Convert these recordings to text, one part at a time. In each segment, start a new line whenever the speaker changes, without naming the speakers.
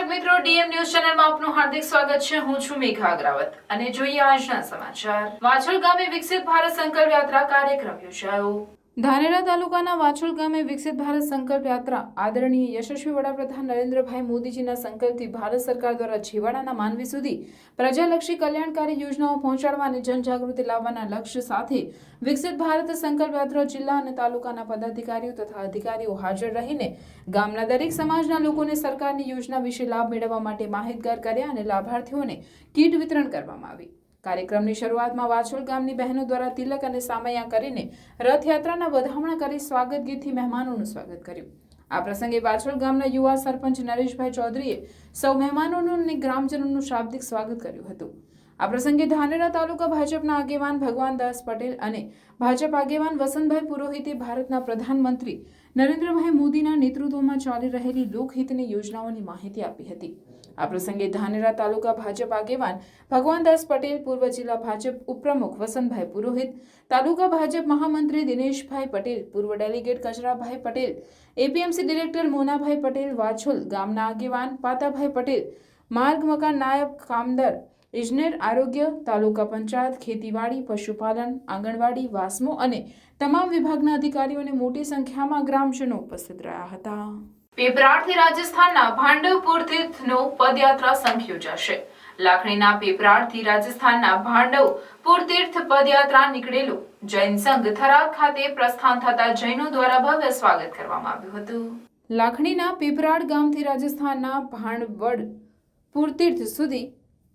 દર્શક મિત્રો, DM news ચેનલમાં આપનું હાર્દિક સ્વાગત છે. હું છું મેઘા અગ્રાવત. અને જોઈએ આજના સમાચાર. વાછલ ગામે વિકસિત ભારત સંકલ્પ યાત્રા કાર્યક્રમ યોજાયો. ધાનેરા તાલુકાના વાછોલ ગામે વિકસિત ભારત સંકલ્પ યાત્રા આદરણીય યશસ્વી વડાપ્રધાન નરેન્દ્રભાઈ મોદીજીના સંકલ્પથી ભારત સરકાર દ્વારા છેવાડાના માનવી સુધી પ્રજાલક્ષી કલ્યાણકારી યોજનાઓ પહોંચાડવા અને જનજાગૃતિ લાવવાના લક્ષ્ય સાથે વિકસિત ભારત સંકલ્પ યાત્રા જિલ્લા અને તાલુકાના પદાધિકારીઓ તથા અધિકારીઓ હાજર રહીને ગામના દરેક સમાજના લોકોને સરકારની યોજના વિશે લાભ મેળવવા માટે માહિતગાર કર્યા અને લાભાર્થીઓને કીટ વિતરણ કરવામાં આવી. કાર્યક્રમની શરૂઆતમાં વાછોલ ગામની બહેનો દ્વારા તિલક અને સામૈયા કરીને રથયાત્રાના વધામણા કરી સ્વાગત ગીતથી મહેમાનોનું સ્વાગત કર્યું. આ પ્રસંગે વાછોલ ગામના યુવા સરપંચ નરેશભાઈ ચૌધરીએ સૌ મહેમાનોનું અને ગ્રામજનોનું શાબ્દિક સ્વાગત કર્યું હતું. આ પ્રસંગે ધાનેરા તાલુકા ભાજપના આગેવાન ભગવાનદાસ પટેલ અને ભાજપ આગેવાન વસંતભાઈ પુરોહિતે ભારતના પ્રધાનમંત્રી નરેન્દ્રભાઈ મોદીના નેતૃત્વમાં ચાલી રહેલી લોકહિતની યોજનાઓની માહિતી આપી હતી. આ પ્રસંગે ધાનેરા તાલુકા ભાજપ આગેવાન ભગવાનદાસ પટેલ, પૂર્વ જિલ્લા ભાજપ ઉપપ્રમુખ વસંતભાઈ પુરોહિત, તાલુકા ભાજપ મહામંત્રી દિનેશભાઈ પટેલ, પૂર્વ delegate Kacharabhai Patel, APMC director Monabhai Patel, Vachhol ગામના આગેવાન પાતાભાઈ પટેલ, માર્ગ મકાન નાયબ કામદાર ઇજનેર આરોગ્ય, તાલુકા પંચાયત ખેતીવાડી, પશુપાલન, આંગણવાડી, વાસમો અને તમામ વિભાગના અધિકારીઓને મોટી સંખ્યામાં ગ્રામજનો ઉપસ્થિત રહ્યા હતા. પેપરાડથી રાજસ્થાનના ભાંડવપુર તીર્થનો પદયાત્રા સંઘ યોજાશે લાખણીના પેપરાળથી રાજસ્થાનના ભાંડવપુર તીર્થ પદયાત્રા નીકળેલું જૈન સંઘ થરાદ ખાતે પ્રસ્થાન થતા જૈનો દ્વારા ભવ્ય સ્વાગત કરવામાં આવ્યું હતું. લાખણીના પીપરાડ ગામથી રાજસ્થાનના ભાંડવડ પુરતીર્થ સુધી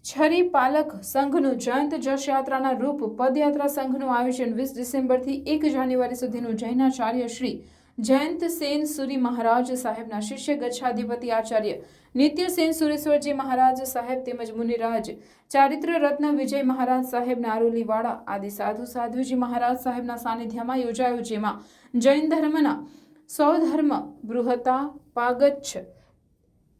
છરી પાલક સંઘનું જયંત જશયાત્રાના રૂપ પદયાત્રા સંઘનું આયોજન વીસ ડિસેમ્બરથી એક જાન્યુઆરી સુધીનું જૈનાચાર્ય શ્રી જયંત સેન સુરી મહારાજ સાહેબના શિષ્ય ગચ્છાધિપતિ આચાર્ય નિત્ય સેન સુરેશ્વરજી મહારાજ સાહેબ તેમજ મુનિરાજ ચારિત્ર રત્ન વિજય મહારાજ સાહેબ આરોલીવાળા આદિ સાધુ સાધુજી મહારાજ સાહેબના સાનિધ્યમાં યોજાયું, જેમાં જૈન ધર્મના સૌધર્મ બૃહતા, પાગચ્છ,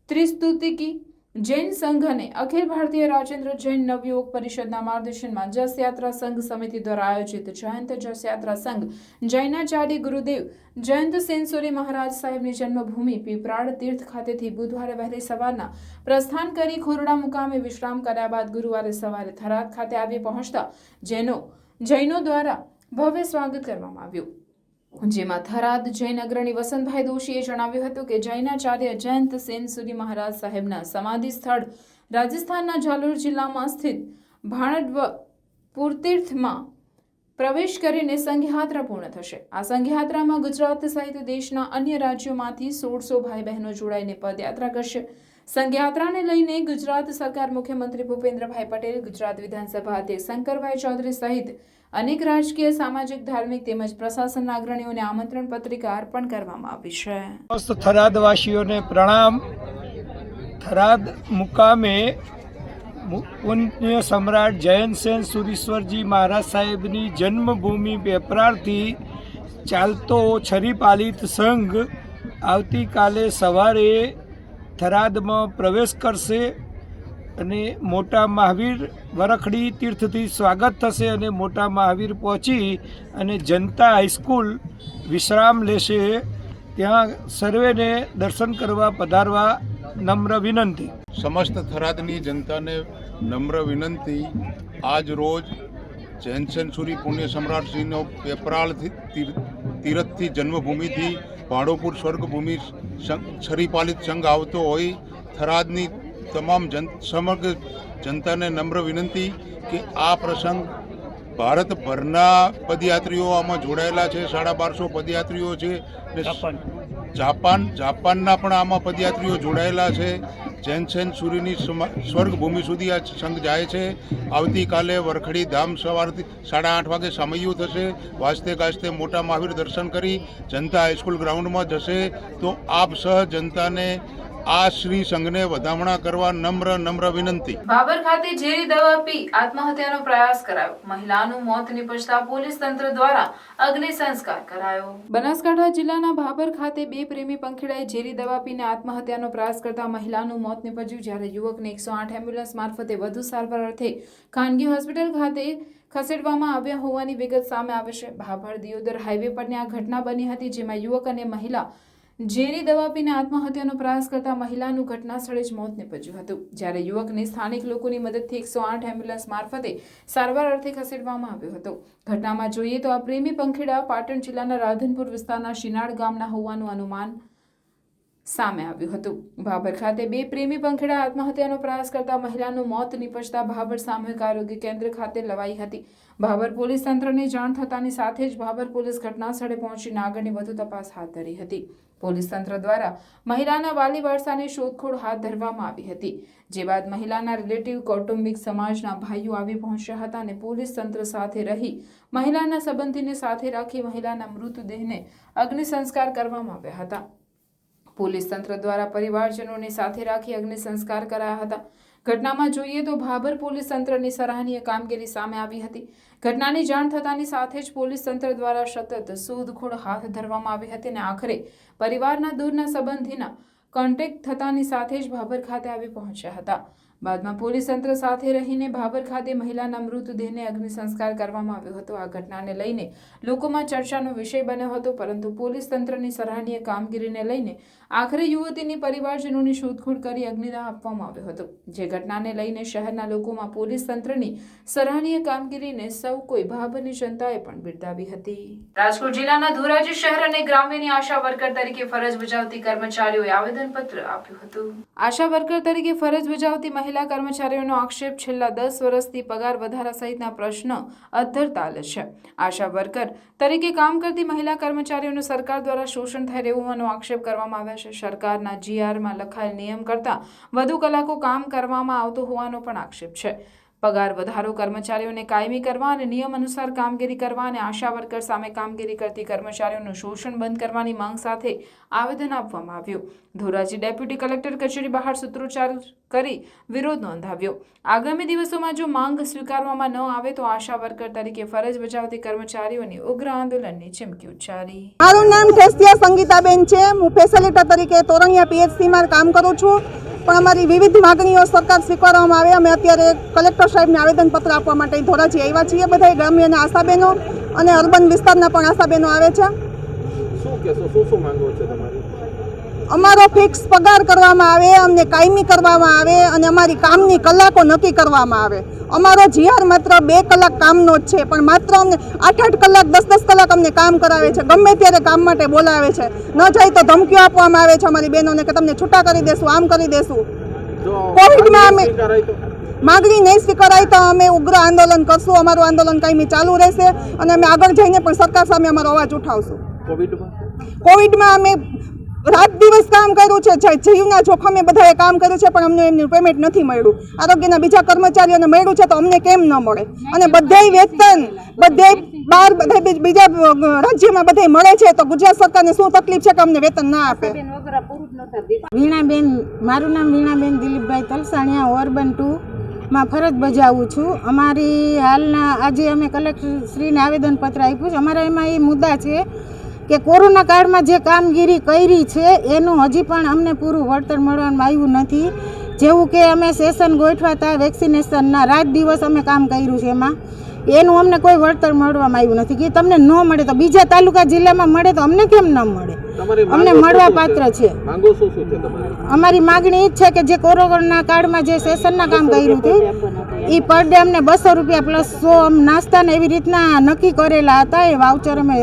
ત્રિસ્તુતિકી જૈન સંઘ અને અખિલ ભારતીય રાજેન્દ્ર જૈન નવયુવક પરિષદના માર્ગદર્શનમાં જસયાત્રા સંઘ સમિતિ દ્વારા આયોજિત જયંત જસયાત્રા સંઘ જૈનાચાર્ય ગુરુદેવ, જયંત સેનસુરી મહારાજ સાહેબની જન્મભૂમિ પીપરાળ તીર્થ ખાતેથી બુધવારે વહેલી સવારના પ્રસ્થાન કરી ખોરડા મુકામે વિશ્રામ કર્યા બાદ ગુરુવારે સવારે થરાદ ખાતે આવી પહોંચતા જૈનો જૈનો દ્વારા ભવ્ય સ્વાગત કરવામાં આવ્યું. જેમાં થરાદ જૈન અગ્રણી વસંતભાઈ દોશીએ જણાવ્યું હતું કે જૈનાચાર્ય જયંત સેન સુરી મહારાજ સાહેબના સમાધિ સ્થળ રાજસ્થાનના જાલોર જિલ્લામાં સ્થિત ભાણડવ પૂરતીર્થમાં પ્રવેશ કરીને સંઘયાત્રા પૂર્ણ થશે. આ સંઘયાત્રામાં ગુજરાત સહિત દેશના અન્ય રાજ્યોમાંથી સોળસો ભાઈ બહેનો જોડાઈને પદયાત્રા કરશે. સંઘયાત્રાને લઈને ગુજરાત સરકાર મુખ્યમંત્રી ભૂપેન્દ્રભાઈ પટેલ, ગુજરાત વિધાનસભા અધ્યક્ષ શંકરભાઈ ચૌધરી સહિત અનેક રાજકીય, સામાજિક, ધાર્મિક તેમજ પ્રશાસન અગ્રણીઓને આમંત્રણ પત્રિકા અર્પણ કરવામાં આવી છે.
સમસ્ત થરાદવાસીઓને પ્રણામ. થરાદ મુકામે પુણ્ય સમ્રાટ જયંતસેન સુરીશ્વરજી મહારાજ સાહેબની જન્મભૂમિ પેપરારથી ચાલતો છરીપાલિત સંઘ આવતીકાલે સવારે થરાદમાં પ્રવેશ કરશે. અને મોટા મહાવીર વરખડી તીર્થથી સ્વાગત થશે અને મોટા મહાવીર પહોંચી અને જનતા હાઈસ્કૂલ વિશ્રામ લેશે. ત્યાં સર્વેને દર્શન કરવા પધારવા નમ્ર વિનંતી.
સમસ્ત થરાદની જનતાને નમ્ર વિનંતી. આજ રોજ જૈનસેન સુરી પુણ્ય સમ્રાટશ્રીનો પેપરાળથી તીરથથી જન્મભૂમિથી ભાડોપુર સ્વર્ગભૂમિ છરીપાલિત સંઘ આવતો હોય, થરાદની તમામ જન સમગ્ર જનતાને નમ્ર વિનંતી કે આ પ્રસંગ ભારતભરના પદયાત્રીઓ આમાં જોડાયેલા છે સાડા બારસો પદયાત્રીઓ છે જાપાન. જાપાનના પણ આમાં પદયાત્રીઓ જોડાયેલા છે. જૈનસેન સુરીની સમા- સ્વર્ગભૂમિ સુધી આ સંઘ જાય છે. આવતીકાલે વરખડી ધામ સવારથી સાડા આઠ વાગે સમયું થશે. વાજતે ગાજતે મોટા મહાવીર દર્શન કરી જનતા હાઈસ્કૂલ ગ્રાઉન્ડમાં જશે. તો આપ સહ જનતાને આ શ્રી સંઘને વધામણા કરવા નમ્ર નમ્ર વિનંતી.
બાબર ખાતે ઝેરી દવા પી આત્મહત્યાનો પ્રયાસ કરાયો. મહિલાનું મોત નિપજતા પોલીસ તંત્ર દ્વારા અગ્નિ સંસ્કાર કરાયો. બનાસકાંઠા જિલ્લાના ભાબર ખાતે બે પ્રેમી પંખીડાએ ઝેરી દવા પીને આત્મહત્યાનો પ્રયાસ કરતા મહિલાનું મોત નિપજ્યું જ્યારે યુવકને એકસો આઠ એમ્બ્યુલન્સ મારફતે વધુ સારવાર અર્થે ખાનગી હોસ્પિટલ ખાતે ખસેડવામાં આવ્યા હોવાની વિગત સામે આવે છે. ભાભર દિયોદર હાઈવે પરની આ ઘટના બની હતી જેમાં યુવક અને મહિલા ઝેરી દવા પીને આત્મહત્યાનો પ્રયાસ કરતા મહિલાનું ઘટના સ્થળે જ મોત નીપજ્યું હતું. જ્યારે યુવકને સ્થાનિક લોકોની મદદથી એકસો આઠ એમ્બ્યુલન્સ મારફતે સારવાર અર્થે ખસેડવામાં આવ્યો હતો. ઘટનામાં જોઈએ તો આ પ્રેમી પંખેડા પાટણ જિલ્લાના રાધનપુર વિસ્તારના શિનાળ ગામના હોવાનું અનુમાન સામે આવ્યું હતું. ભાભર ખાતે બે પ્રેમી પંખેડા આત્મહત્યાનો પ્રયાસ કરતા મહિલાનું મોત નિપજતા ભાભર સામૂહિક આરોગ્ય કેન્દ્ર ખાતે લવાઈ હતી. ભાભર પોલીસ તંત્રને જાણ થતાની સાથે જ ભાભર પોલીસ ઘટના સ્થળે પહોંચીને આગળની વધુ તપાસ હાથ ધરી હતી. પોલીસ તંત્ર દ્વારા મહિલાના વાલી વારસાની શોધખોળ હાથ ધરવામાં આવી હતી, જે બાદ મહિલાના રિલેટિવ કૌટુંબિક સમાજના ભાઈઓ આવી પહોંચ્યા હતા અને પોલીસ તંત્ર સાથે રહી મહિલાના સંબંધીને સાથે રાખી મહિલાના મૃતદેહને અગ્નિ સંસ્કાર કરવામાં આવ્યા હતા. પોલીસ તંત્ર દ્વારા પરિવારજનોને સાથે રાખી અગ્નિ સંસ્કાર કરાયા હતા. ઘટનામાં જોઈએ તો ભાભર પોલીસ તંત્રની સરાહનીય કામગીરી સામે આવી હતી. ઘટનાની જાણ થતાની સાથે જ પોલીસ તંત્ર દ્વારા સતત શોધખોળ હાથ ધરવામાં આવી હતી અને આખરે પરિવારના દૂરના સંબંધીના કોન્ટેક્ટ થતાની સાથે જ ભાભર ખાતે આવી પહોંચ્યા હતા. બાદમાં પોલીસ તંત્ર સાથે રહીને ભાભર ખાતે મહિલાના મૃતદેહને અગ્નિ સંસ્કાર કરવામાં આવ્યો હતો. આ ઘટનાને લઈને લોકોમાં ચર્ચાનો વિષય બન્યો હતો પરંતુ પોલીસ તંત્રની સરાહનીય કામગીરીને લઈને આખરે યુવતીની પરિવારજનોની શોધખોળ કરી અગ્નિદાહ આપવામાં આવ્યો હતો. જે ઘટનાને લઈને શહેરના લોકોમાં પોલીસ તંત્રની સરાહનીય કામગીરીને સૌ કોઈ ભાભરની જનતાએ પણ બિરદાવી હતી. રાજકોટ જિલ્લાના ધોરાજી શહેર અને ગ્રામ્યની આશા વર્કર તરીકે ફરજ બજાવતી કર્મચારીઓએ આવેદનપત્ર આપ્યું હતું. આશા વર્કર તરીકે ફરજ બજાવતી મહિલા કર્મચારીઓનો આક્ષેપ છેલ્લા દસ વર્ષથી પગાર વધારા સહિતના પ્રશ્ન અધ્ધરતાલ છે. આશા વર્કર તરીકે કામ કરતી મહિલા કર્મચારીઓનું સરકાર દ્વારા શોષણ થઈ રહ્યું હોવાનો આક્ષેપ કરવામાં આવ્યા છે. સરકારના જીઆરમાં લખાયેલ નિયમ કરતાં વધુ કલાકો કામ કરવામાં આવતું હોવાનો પણ આક્ષેપ છે. પગાર વધારો કર્મચારીઓને કાયમી કરવા અને નિયમ અનુસાર કામગીરી કરવા અને આશા વર્કર સામે કામગીરી કરતી કર્મચારીઓનું શોષણ બંધ કરવાની માંગ સાથે આવેદન આપવામાં આવ્યું. ધોરાજી ડેપ્યુટી કલેક્ટર કચેરી બહાર સૂત્રોચ્ચાર કરી વિરોધ નોંધાવ્યો. આગામી દિવસોમાં જો માંગ સ્વીકારવામાં ન આવે તો આશા વર્કર તરીકે ફરજ બજાવતી કર્મચારીઓની ઉગ્ર આંદોલનની ચીમકી ઉચ્ચારી.
મારું નામ ખેસ્તિયા સંગીતાબેન છે. હું ફેસિલિટર તરીકે તોરણિયા પીએચસીમાં કામ કરું છું. પણ અમારી વિવિધ માગણીઓ સરકાર સ્વીકારવામાં આવે. અમે અત્યારે કલેક્ટર સાહેબને આવેદનપત્ર આપવા માટે ધોરાજી આવ્યા છીએ. બધા ગ્રામ્યના આશાબહેનો અને અર્બન વિસ્તારના પણ આશાબહેનો આવે છે. અમારો ફિક્સ પગાર કરવામાં આવે અમને કાયમી કરવામાં આવે અને અમારી કામની કલાકો નક્કી કરવામાં આવે. અમારો જીઆર માત્ર બે કલાક કામનો જ છે પણ માત્ર અમને આઠ આઠ કલાક દસ દસ કલાક અમને કામ કરાવે છે. ગમે ત્યારે કામ માટે બોલાવે છે. ન જાય તો ધમકીઓ આપવામાં આવે છે અમારી બહેનોને કે તમને છૂટા કરી દેશું આમ કરી દેશું. કોવિડમાં અમે- માગણી નહીં સ્વીકારાય તો અમે ઉગ્ર આંદોલન કરશું. અમારું આંદોલન કાયમી ચાલુ રહેશે અને અમે આગળ જઈને પણ સરકાર સામે અમારો અવાજ ઉઠાવશું.
કોવિડમાં?
કોવિડમાં અમે રાત દિવસ કામ કર્યું છે. જીવના જોખમે બધાએ કામ કર્યું છે પણ અમને એમનું પેમેન્ટ નથી મળ્યું. આરોગ્યના બીજા કર્મચારીઓને મળ્યું છે તો અમને કેમ ન મળે? અને બધાય વેતન બધે બાર બધા બીજા રાજ્યમાં બધે મળે છે તો ગુજરાત સરકારને શું તકલીફ છે કે અમને વેતન ના આપે?
વીણાબેન મારું નામ વીણાબેન દિલીપભાઈ તલસાણિયા ઓર્બન ટુ માં ફરજ બજાવું છું. અમારી હાલના, આજે અમે કલેક્ટરશ્રીને આવેદનપત્ર આપ્યું છે. અમારા એમાં એ મુદ્દા છે કે કોરોના કાળમાં જે કામગીરી કરી છે, એનું હજી પણ અમને પૂરું વળતર મળવામાં આવ્યું નથી. જેવું કે અમે સેશન ગોઠવાતા, વેક્સિનેશનના રાત દિવસ અમે કામ કર્યું છે એમાં. એનું અમને કોઈ વળતર મળવામાં આવ્યું નથી. કે તમને ન મળે તો બીજા તાલુકા જિલ્લામાં મળે તો અમને કેમ ન મળે? અમને મળવા પાત્ર છે. અમારી માગણી એ જ છે કે જે કોરોના કાળમાં જે સેશનના કામ કર્યું હતું એ પર ડે અમને બસો રૂપિયા પ્લસ સો આમ નાસ્તા ને એવી રીતના નક્કી કરેલા હતા એ વાઉચર અમે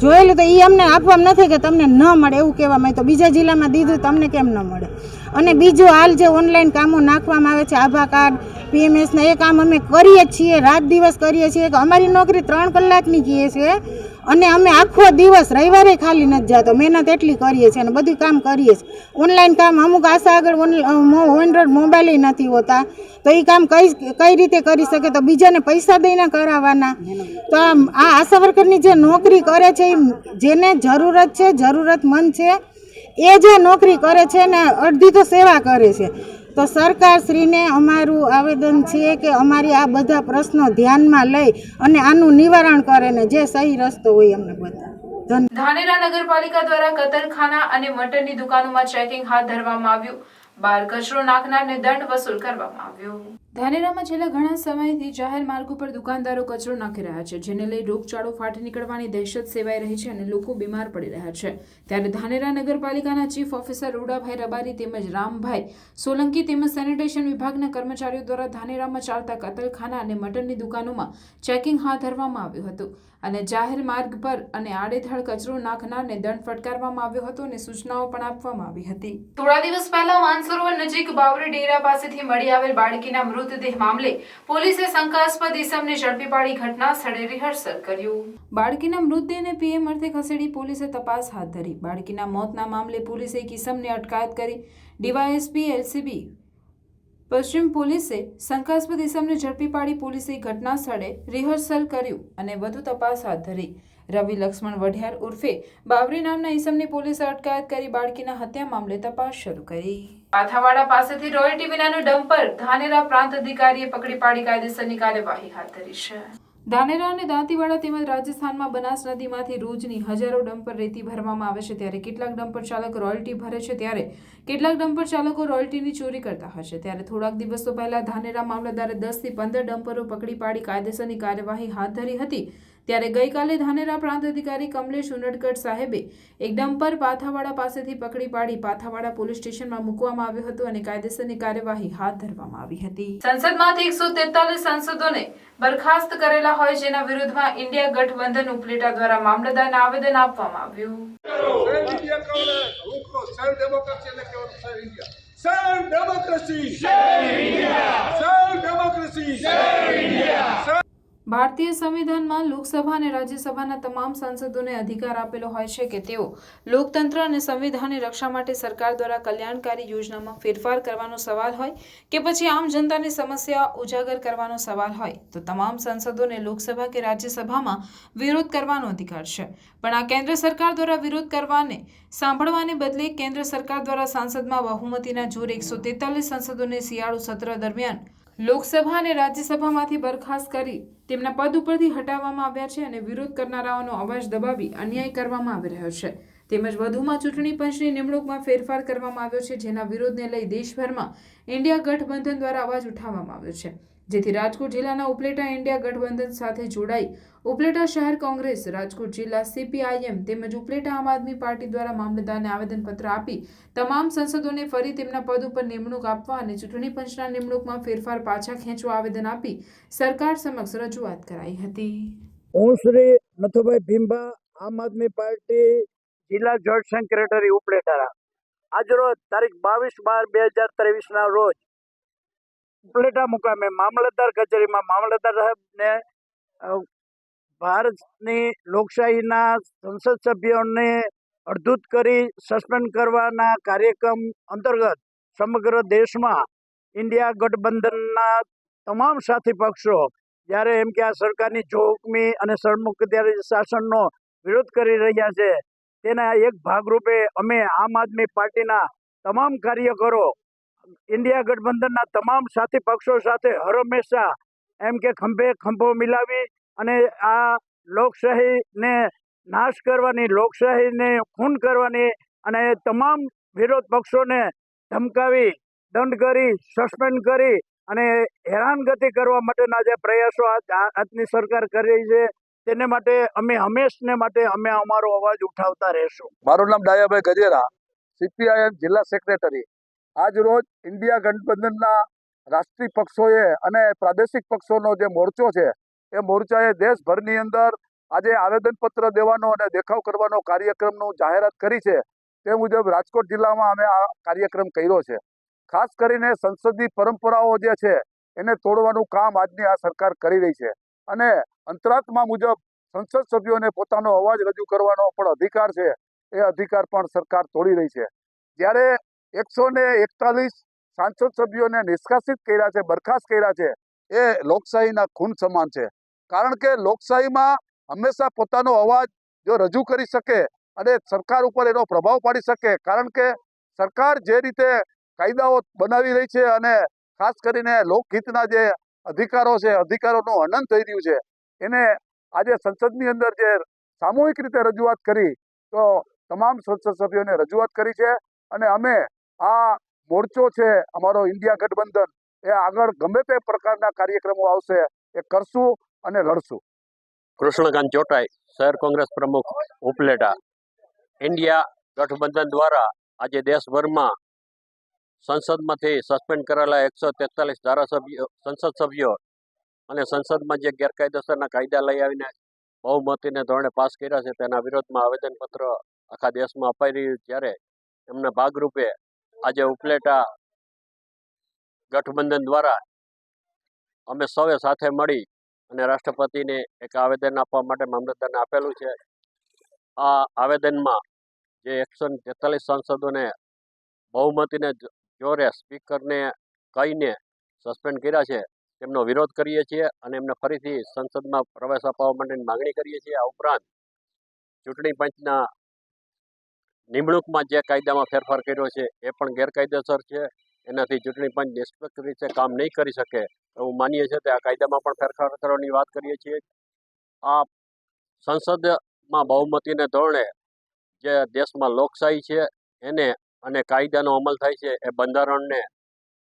જોયેલું તો એ અમને આપવામાં નથી કે તમને ન મળે એવું કહેવામાં તો બીજા જિલ્લામાં દીધું તમને કેમ ન મળે? અને બીજું હાલ જે ઓનલાઈન કામો નાખવામાં આવે છે, આભા કાર્ડ પીએમએસના એ કામ અમે કરીએ છીએ, રાત દિવસ કરીએ છીએ કે અમારી નોકરી ત્રણ કલાકની કહીએ છીએ અને અમે આખો દિવસ રવિવારે ખાલી નથી જતો, મહેનત એટલી કરીએ છીએ અને બધું કામ કરીએ છીએ. ઓનલાઈન કામ અમુક આશા આગળ એન્ડ્રોઈડ મોબાઈલ નથી હોતા. તો એ કામ કઈ કઈ રીતે કરી શકે? તો બીજાને પૈસા દઈને કરાવવાના. તો આ આશા વર્કરની જે નોકરી કરે છે એ જેને જરૂરત છે, જરૂરતમંદ છે એ જે નોકરી કરે છે ને, અડધી તો સેવા કરે છે. તો સરકારશ્રીને અમારું આવેદન છે કે અમારી આ બધા પ્રશ્નો ધ્યાનમાં લઈ અને આનું નિવારણ કરે ને, જે સહી રસ્તો હોય અમને બધા
ધાનેરા નગરપાલિકા દ્વારા કતરખાના અને મટનની દુકાનોમાં ચેકિંગ હાથ ધરવામાં આવ્યું. બાર કચરો નાખનારને દંડ વસૂલ કરવામાં આવ્યો. ધાનેરામાં છેલ્લા ઘણા સમયથી જાહેર માર્ગ ઉપર દુકાનદારો કચરો નાખી રહ્યા છે જેને લઈ રોગચાળો ફાટી નીકળવાની દહેશત સેવાઈ રહી છે અને લોકો બીમાર પડી રહ્યા છે. ત્યારે ધાનેરા નગરપાલિકાના ચીફ ઓફિસર રૂડાભાઈ રબારી તેમજ રામભાઈ સોલંકી તેમજ સેનિટેશન વિભાગના કર્મચારીઓ દ્વારા ધાનેરામાં ચાલતા કતલખાના અને મટનની દુકાનોમાં ચેકિંગ હાથ ધરવામાં આવ્યું હતું અને જાહેર માર્ગ પર અને આડેધડ કચરો નાખનારને દંડ ફટકારવામાં આવ્યો હતો અને સૂચનાઓ પણ આપવામાં આવી હતી. થોડા દિવસ પહેલા માનસરોવર નજીક બાવરી ડેરા પાસેથી મળી આવેલ બાળકીના મૃતદેહ મામલે પોલીસે શંકાસ્પદ ઇસમને ઝડપી પાડી ઘટના સ્થળે રિહર્સલ કર્યું. બાળકીના મૃતદેહને પીએમ અર્થે ખસેડી પોલીસે તપાસ હાથ ધરી. બાળકીના મોતના મામલે પોલીસે એક ઇસમને અટકાયત કરી. ડીવાયએસપી, એલસીબી, પશ્ચિમ પોલીસે શંકાસ્પદ ઇસમને ઝડપી પાડી પોલીસે ઘટના સ્થળે રિહર્સલ કર્યું અને વધુ તપાસ હાથ ધરી. રવિ લક્ષ્મણ વઢિયાર ઉર્ફે બાવરી નામના ઈસમની પોલીસે અટકાયત કરી બાળકીના હત્યા મામલે તપાસ શરૂ કરી. પાથાવાડા પાસેથી રોયલ્ટી વિનાનું ડમ્પર ધાનેરા પ્રાંત અધિકારીએ પકડી પાડી કાયદેસરની કાર્યવાહી હાથ ધરી છે. ધાનેરા અને દાંતીવાડા તેમજ રાજસ્થાનમાં બનાસ નદીમાંથી રોજની હજારો ડમ્પર રેતી ભરવામાં આવે છે ત્યારે કેટલાક ડમ્પર ચાલક રોયલ્ટી ભરે છે ત્યારે કેટલાક ડમ્પર ચાલકો રોયલ્ટીની ચોરી કરતા હશે ત્યારે થોડાક દિવસો પહેલા ધાનેરા મામલતદારે દસથી પંદર ડમ્પરો પકડી પાડી કાયદેસરની કાર્યવાહી હાથ ધરી હતી. ત્યારે ગઈકાલે ધાનેરા પ્રાંત અધિકારી કમલેશ ઉનડકટ સાહેબે એક ડમ્પર પાથાવાડા પાસેથી પકડી પાડી પાથાવાડા પોલીસ સ્ટેશનમાં મૂકવામાં આવ્યું હતું અને કાયદેસરની કાર્યવાહી હાથ ધરવામાં આવી હતી સંસદમાંથી એકસો તેતાલીસ સાંસદોને બરખાસ્ત કરેલા હોય જેના વિરુદ્ધમાં ઇન્ડિયા ગઠબંધન ઉપલેટા દ્વારા મામલતદારને આવેદન આપવામાં આવ્યું
Serve democracy! Serve India! Serve democracy!
ભારતીય સંવિધાનમાં લોકસભા અને રાજ્યસભાના તમામ સાંસદોને અધિકાર આપેલો હોય છે કે તેઓ લોકતંત્ર અને સંવિધાનની રક્ષા માટે સરકાર દ્વારા કલ્યાણકારી યોજનામાં ફેરફાર કરવાનો સવાલ હોય કે પછી આમ જનતાની સમસ્યા ઉજાગર કરવાનો સવાલ હોય, તો તમામ સાંસદોને લોકસભા કે રાજ્યસભામાં વિરોધ કરવાનો અધિકાર છે. પણ આ કેન્દ્ર સરકાર દ્વારા વિરોધ કરવાને સાંભળવાને બદલે કેન્દ્ર સરકાર દ્વારા સાંસદમાં બહુમતીના જોર એકસો તેતાલીસ સંસદોને શિયાળુ સત્ર દરમિયાન લોકસભા અને રાજ્યસભામાંથી બરખાસ્ત કરી તેમના પદ ઉપરથી હટાવવામાં આવ્યા છે અને વિરોધ કરનારાઓનો અવાજ દબાવી અન્યાય કરવામાં આવી રહ્યો છે. તેમજ વધુમાં ચૂંટણી પંચની નિમણૂકમાં ફેરફાર કરવામાં આવ્યો છે, જેના વિરોધને લઈ દેશભરમાં ઇન્ડિયા ગઠબંધન દ્વારા અવાજ ઉઠાવવામાં આવ્યો છે. જેથી રાજકોટ જિલ્લાના ઉપલેટા ઇન્ડિયા ગઠબંધન સાથે જોડાઈ ઉપલેટા શહેર કોંગ્રેસ, રાજકોટ જિલ્લા સીપીઆઈએમ તેમજ ઉપલેટા આમ આદમી પાર્ટી દ્વારા મામલતદારને આવેદનપત્ર આપી તમામ સંસદોને ફરી તેમના પદ ઉપર નિમણૂક આપવા અને ચૂંટણી પંચના નિમણૂકમાં ફેરફાર પાછા ખેંચવા આવેદન આપી સરકાર સમક્ષ રજૂઆત કરાઈ હતી.
હું શ્રી નથુભાઈ ભીમભા આમ આદમી પાર્ટી જિલ્લા જોઈન્ટ સેક્રેટરી ઉપલેટારા આજરોજ તારીખ બાવીસ બાર બે હજાર ત્રેવીસના રોજ ઉપલેટા મુકામે મામલતદાર કચેરીમાં મામલતદાર સાહેબને ભારતની લોકશાહીના સંસદ સભ્યોને અડધૂત કરી સસ્પેન્ડ કરવાના કાર્યક્રમ અંતર્ગત સમગ્ર દેશમાં ઇન્ડિયા ગઠબંધનના તમામ સાથી પક્ષો જ્યારે એમ કે આ સરકારની જોખમી અને સરમુખત્યારી શાસનનો વિરોધ કરી રહ્યા છે, તેના એક ભાગરૂપે અમે આમ આદમી પાર્ટીના તમામ કાર્યકરો ઇન્ડિયા ગઠબંધનના તમામ સાથી પક્ષો સાથે હર હંમેશા એમ કે ખંભે ખંભો મિલાવી અને આ લોકશાહીને નાશ કરવાની, લોકશાહીને ખૂન કરવાની અને તમામ વિરોધ પક્ષોને ધમકાવી, દંડ કરી, સસ્પેન્ડ કરી અને હેરાનગતિ કરવા માટેના જે પ્રયાસો આજની સરકાર કરી છે, તેને માટે અમે હંમેશને માટે અમે અમારો અવાજ ઉઠાવતા રહેશું.
મારું નામ ડાયાભાઈ ગજેરા સીપીઆઈએમ જિલ્લા સેક્રેટરી આજ રોજ ઇન્ડિયા ગઠબંધનના રાષ્ટ્રીય પક્ષોએ અને પ્રાદેશિક પક્ષોનો જે મોરચો છે, એ મોરચાએ દેશભરની અંદર આજે આવેદનપત્ર દેવાનો અને દેખાવ કરવાનો કાર્યક્રમનું જાહેરાત કરી છે, તે મુજબ રાજકોટ જિલ્લામાં અમે આ કાર્યક્રમ કર્યો છે. ખાસ કરીને સંસદની પરંપરાઓ જે છે, એને તોડવાનું કામ આજની આ સરકાર કરી રહી છે. અને અંતરાત્મા મુજબ સંસદ સભ્યોને પોતાનો અવાજ રજૂ કરવાનો પણ અધિકાર છે, એ અધિકાર પણ સરકાર તોડી રહી છે. જ્યારે એકસો ને એકતાલીસ સાંસદ સભ્યોને નિષ્કાસિત કર્યા છે, બરખાસ્ત કર્યા છે, એ લોકશાહીના ખૂન સમાન છે. કારણ કે લોકશાહીમાં હંમેશા પોતાનો અવાજ જો રજૂ કરી શકે અને સરકાર ઉપર એનો પ્રભાવ પાડી શકે, કારણ કે સરકાર જે રીતે કાયદાઓ બનાવી રહી છે અને ખાસ કરીને લોકહિતના જે અધિકારો છે, અધિકારોનું હનન થઈ રહ્યું છે, એને આજે સંસદની અંદર જે સામૂહિક રીતે રજૂઆત કરી, તો તમામ સંસદ સભ્યોને રજૂઆત કરી છે અને અમે આ મોરચો છે, અમારો ઇન્ડિયા ગઠબંધન, એ આગળ ગમે તે પ્રકારના કાર્યક્રમો આવશે, એ કરશું અને લડશું.
કૃષ્ણકાંત ચોટાઈ, શહેર કોંગ્રેસ પ્રમુખ ઉપલેટા. ઇન્ડિયા ગઠબંધન દ્વારા આજે દેશભરમાં સંસદમાંથી સસ્પેન્ડ કરેલા એકસો તેતાલીસ ધારાસભ્યો, સંસદ સભ્યો અને સંસદમાં જે ગેરકાયદેસરના કાયદા લઈ આવીને બહુમતીને ધોરણે પાસ કર્યા છે, તેના વિરોધમાં આવેદનપત્ર આખા દેશમાં અપાઈ રહ્યું ત્યારે એમના ભાગરૂપે આજે ઉપલેટા ગઠબંધન દ્વારા અમે સૌએ સાથે મળી અને રાષ્ટ્રપતિને એક આવેદન આપવા માટે મામલતદારને આપેલું છે. આ આવેદનમાં જે એકસો તેતાલીસ સાંસદોને બહુમતીને જોરે સ્પીકરને કહીને સસ્પેન્ડ કર્યા છે, તેમનો વિરોધ કરીએ છીએ અને એમને ફરીથી સંસદમાં પ્રવેશ અપાવવા માટેની માગણી કરીએ છીએ. આ ઉપરાંત ચૂંટણી પંચના નિમણૂકમાં જે કાયદામાં ફેરફાર કર્યો છે એ પણ ગેરકાયદેસર છે. એનાથી ચૂંટણી પંચ નિષ્પક્ષ રીતે કામ નહીં કરી શકે એવું માનીએ છીએ. તે આ કાયદામાં પણ ફેરફાર કરવાની વાત કરીએ છીએ. આ સંસદમાં બહુમતીને ધોરણે જે દેશમાં લોકશાહી છે એને અને કાયદાનો અમલ થાય છે એ બંધારણને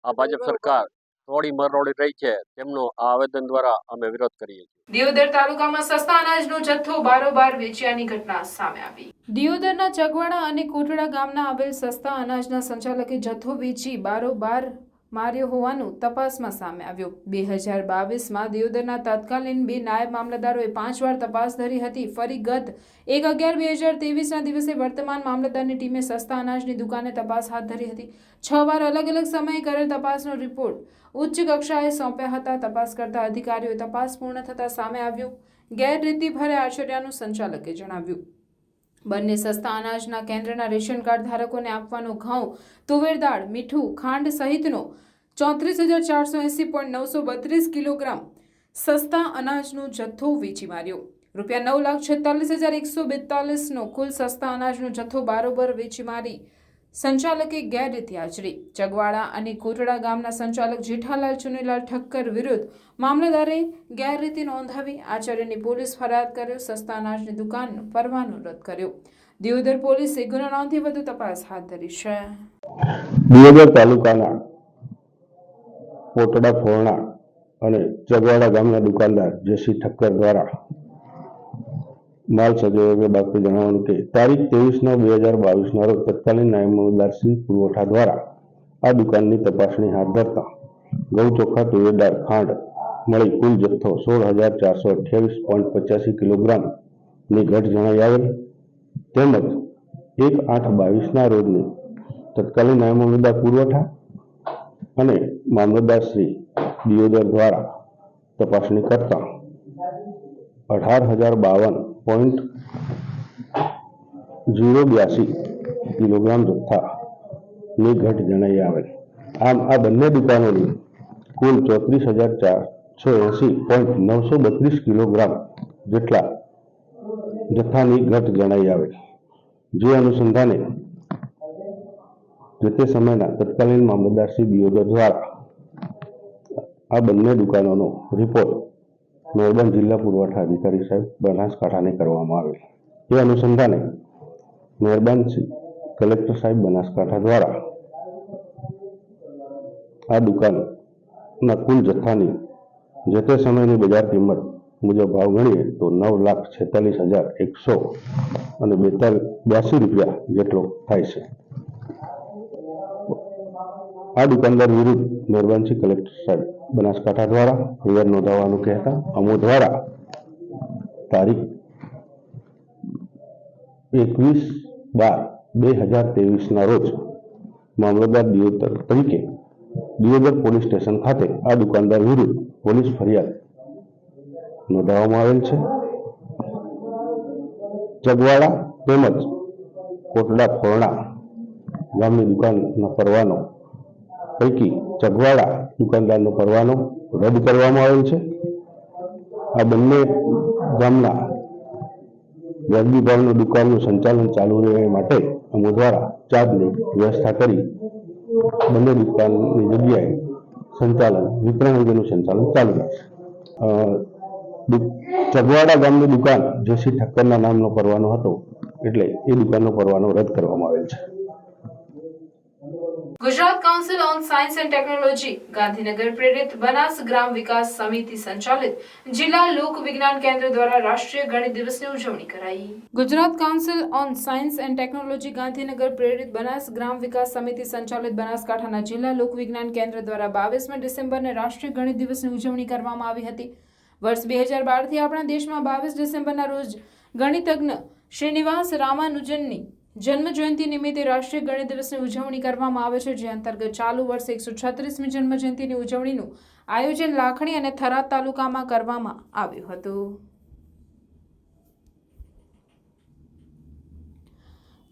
આ ભાજપ સરકાર તોડી મરોડી રહી છે, તેમનો આવેદન દ્વારા અમે વિરોધ કરીએ છીએ.
દિયોદર તાલુકામાં સસ્તા અનાજનો જથ્થો બારોબાર વેચ્યાની ઘટના સામે આવી. દિયોદરના ચગવાડા અને કોટડા ગામના આવેલ સસ્તા અનાજના સંચાલકે જથ્થો વેચી બારોબાર માર્યો હોવાનું તપાસમાં સામે આવ્યું. બે હજાર બાવીસમાં દિયોદરના તત્કાલીન બે નાયબ મામલતદારોએ પાંચ વાર તપાસ ધરી હતી. ફરી ગત એક અગિયાર બે હજાર ત્રેવીસના દિવસે વર્તમાન મામલતદારની ટીમે સસ્તા અનાજની દુકાને તપાસ હાથ ધરી હતી. છ વાર અલગ અલગ સમયે કરેલ તપાસનો રિપોર્ટ ઉચ્ચ કક્ષાએ સોંપ્યા હતા. તપાસ કરતા અધિકારીઓએ તપાસ પૂર્ણ થતાં સામે આવ્યું. ગેરરીતિભરે આશ્ચર્યનું સંચાલકે જણાવ્યું. બંને સસ્તા અનાજના કેન્દ્રના રેશન કાર્ડ ધારકોને આપવાનો ઘઉં, તુવેર દાળ, મીઠું, ખાંડ સહિતનો ચોત્રીસ હજાર ચારસો એંસી પોઈન્ટ નવસો બત્રીસ કિલોગ્રામ સસ્તા અનાજનો જથ્થો વેચી માર્યો. રૂપિયા નવ લાખ છેતાલીસ હજાર એકસો બેતાલીસનો કુલ સસ્તા અનાજનો જથ્થો બારોબર વેચી મારી સંચાલકે ગેરરીતિ આચરી. ચગવાડા અને કોટડા ગામના સંચાલક જેઠાલાલ ચુનીલાલ ઠક્કર વિરુદ્ધ મામલતદારે ગેરરીતિ નોંધાવી આચાર્યની પોલીસ ફરિયાદ કર્યો, સસ્તા અનાજની દુકાનનો પરવાનો રદ કર્યો. દિયોદર પોલીસે ગુનો નોંધી વધુ તપાસ હાથ ધરી છે.
દિયોદર તાલુકાના કોટડા ફોરણા અને ચગવાડા ગામના દુકાનદાર જેસી ઠક્કર દ્વારા માલ સજોગે બાબતે જણાવવાનું કે તારીખ ત્રેવીસ બે હજાર બાવીસના રોજ તત્કાલીન નાયબ મામલદાર સિંહ પુરવઠા દ્વારા આ દુકાનની તપાસણી હાથ ધરતા ઘઉં ચોખા તુવેરદાર ખાંડ મળી કુલ જથ્થો સોળ હજાર ચારસો અઠ્યાવીસ પોઈન્ટ પચાસી કિલોગ્રામની ઘટ જણાઈ આવેલ. તેમજ એક આઠ બાવીસના રોજની તત્કાલીન નાયબ મામલદાર પુરવઠા અને મામલતદાર દિયોદર દ્વારા તપાસણી કરતા અઢાર હજાર બાવન પોઈન્ટ ઝીરો બ્યાસી કિલોગ્રામ જથ્થાની ઘટ જણાઈ આવેલ. આમ આ બંને દુકાનોની કુલ ચોત્રીસ હજાર ચારસો એંસી પોઈન્ટ નવસો બત્રીસ કિલોગ્રામ જેટલા જથ્થાની ઘટ જણાઈ આવેલ. જે અનુસંધાને જે તે સમયના તત્કાલીન મામલતદાર શ્રી દિયોદર દ્વારા. આ બંને દુકાનોનો રિપોર્ટ નર્મદા જિલ્લા પુરવઠા અધિકારી સાહેબ બનાસકાંઠાને કરવામાં આવેલ. એ અનુસંધાને મહેરબાન કલેક્ટર સાહેબ બનાસકાંઠા દ્વારા આ દુકાનના કુલ જથ્થાની જે તે સમયની બજાર કિંમત મુજબ ભાવ ગણીએ તો નવ લાખ છેતાલીસ હજાર એકસો અને બેતાલીસ બ્યાસી રૂપિયા જેટલો થાય છે. આ દુકાનદાર વિરુદ્ધ મહેરબાનસિંહ કલેક્ટર સાહેબ બનાસકાંઠા દ્વારા ફરિયાદ નોંધાવવાનું કહેતા અમો દ્વારા તારીખ એકવીસ બાર બે હજાર ત્રેવીસના રોજ મામલતદાર દિયોદર તરીકે દિયોદર પોલીસ સ્ટેશન ખાતે આ દુકાનદાર વિરુદ્ધ પોલીસ ફરિયાદ નોંધાવવામાં આવેલ છે. ચગવાડા તેમજ કોટડા ફોરણા ગામની દુકાનનો પરવાનો પૈકી ચગવાડા દુકાનદારનો પરવાનો રદ કરવામાં આવેલ છે. આ બંને ગામના વ્યાજબી ભાવની દુકાનનું સંચાલન ચાલુ રહે માટે અમો દ્વારા ચાર્જની વ્યવસ્થા કરી બંને દુકાનની જગ્યાએ સંચાલન, વિતરણ અંગેનું સંચાલન ચાલુ દુ- ચગવાડા ગામની દુકાન જેસી ઠક્કરના નામનો પરવાનો હતો એટલે એ દુકાનનો પરવાનો રદ કરવામાં આવેલ છે.
Gujarat council on science and technology Gandhinagar પ્રેરિત બનાસ ગ્રામ વિકાસ સમિતિ સંચાલિત જિલ્લા લોક વિજ્ઞાન કેન્દ્ર દ્વારા રાષ્ટ્રીય ગણિત દિવસની ઉજવણી કરાઈ. Gujarat council on science and technology Gandhinagar પ્રેરિત બનાસ ગ્રામ વિકાસ સમિતિ સંચાલિત બનાસકાંઠાના જિલ્લા લોક વિજ્ઞાન કેન્દ્ર દ્વારા બાવીસમી ડિસેમ્બરને રાષ્ટ્રીય ગણિત દિવસની ઉજવણી કરવામાં આવી હતી. વર્ષ બે હજાર બારથી આપણા દેશમાં બાવીસ ડિસેમ્બરના રોજ ગણિતજ્ઞ શ્રીનિવાસ રામાનુજનની જન્મ જયંતિ નિમિત્તે રાષ્ટ્રીય ગણિત દિવસની ઉજવણી કરવામાં આવે છે, જે અંતર્ગત ચાલુ વર્ષે એકસો છત્રીસમી જન્મ જયંતિની ઉજવણીનું આયોજન લાખણી અને થરાદ તાલુકામાં કરવામાં આવ્યું હતું.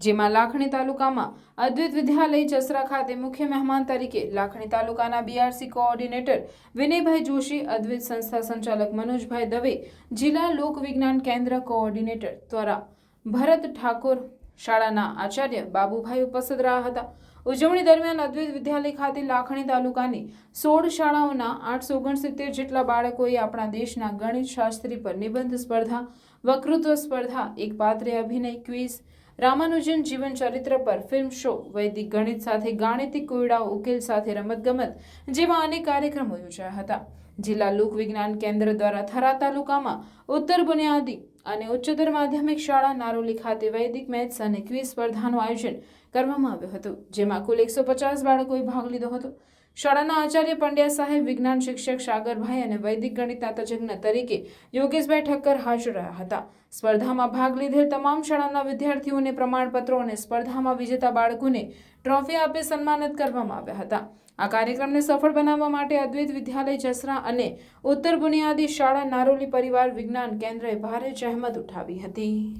જેમાં લાખણી તાલુકામાં અદ્વૈત વિદ્યાલય જસરા ખાતે મુખ્ય મહેમાન તરીકે લાખણી તાલુકાના બીઆરસી કોઓર્ડિનેટર વિનયભાઈ જોશી, અદ્વૈત સંસ્થા સંચાલક મનોજભાઈ દવે, જિલ્લા લોક વિજ્ઞાન કેન્દ્ર કોઓર્ડિનેટર દ્વારા ભરત ઠાકોર શાળાના આચાર્ય બાબુભાઈ ઉપસ્થિત રહ્યા હતા. ઉજવણી દરમિયાન અદ્વૈત વિદ્યાલય ખાતે લાખણી તાલુકાની સોળ શાળાઓના આઠસો ઓગણસિત્તેર જેટલા બાળકોએ આપણા દેશના ગણિત શાસ્ત્રી પર નિબંધ સ્પર્ધા, વક્તૃત્વ સ્પર્ધા, એક પાત્રે અભિનય ક્વિઝ, રામાનુજન જીવન ચરિત્ર પર ફિલ્મ શો, વૈદિક ગણિત સાથે ગાણિતિક કોયડાઓ, ઉકેલ સાથે રમતગમત જેવા અનેક કાર્યક્રમો યોજાયા હતા. જિલ્લા લોક વિજ્ઞાન કેન્દ્ર દ્વારા થરા તાલુકામાં ઉત્તર બુનિયાદી અને ઉચ્ચતર માધ્યમિક શાળા નારોલી ખાતે વૈદિક મેથ્સ અને ક્વિઝ સ્પર્ધાનું આયોજન કરવામાં આવ્યું હતું, જેમાં કુલ એકસો પચાસ બાળકોએ ભાગ લીધો હતો. શાળાના આચાર્ય પંડ્યા સાહેબ, વિજ્ઞાન શિક્ષક સાગરભાઈ અને વૈદિક ગણિતના તજજ્ઞ તરીકે યોગેશભાઈ ઠક્કર હાજર રહ્યા હતા. સ્પર્ધામાં ભાગ લીધેલ તમામ શાળાના વિદ્યાર્થીઓને પ્રમાણપત્રો અને સ્પર્ધામાં વિજેતા બાળકોને ટ્રોફી આપી સન્માનિત કરવામાં આવ્યા હતા. આ કાર્યક્રમને સફળ બનાવવા માટે અદ્વૈત વિદ્યાલય જસરા અને ઉત્તર બુનિયાદી શાળા નારોલી પરિવાર વિજ્ઞાન કેન્દ્રએ ભારે જહેમત ઉઠાવી હતી.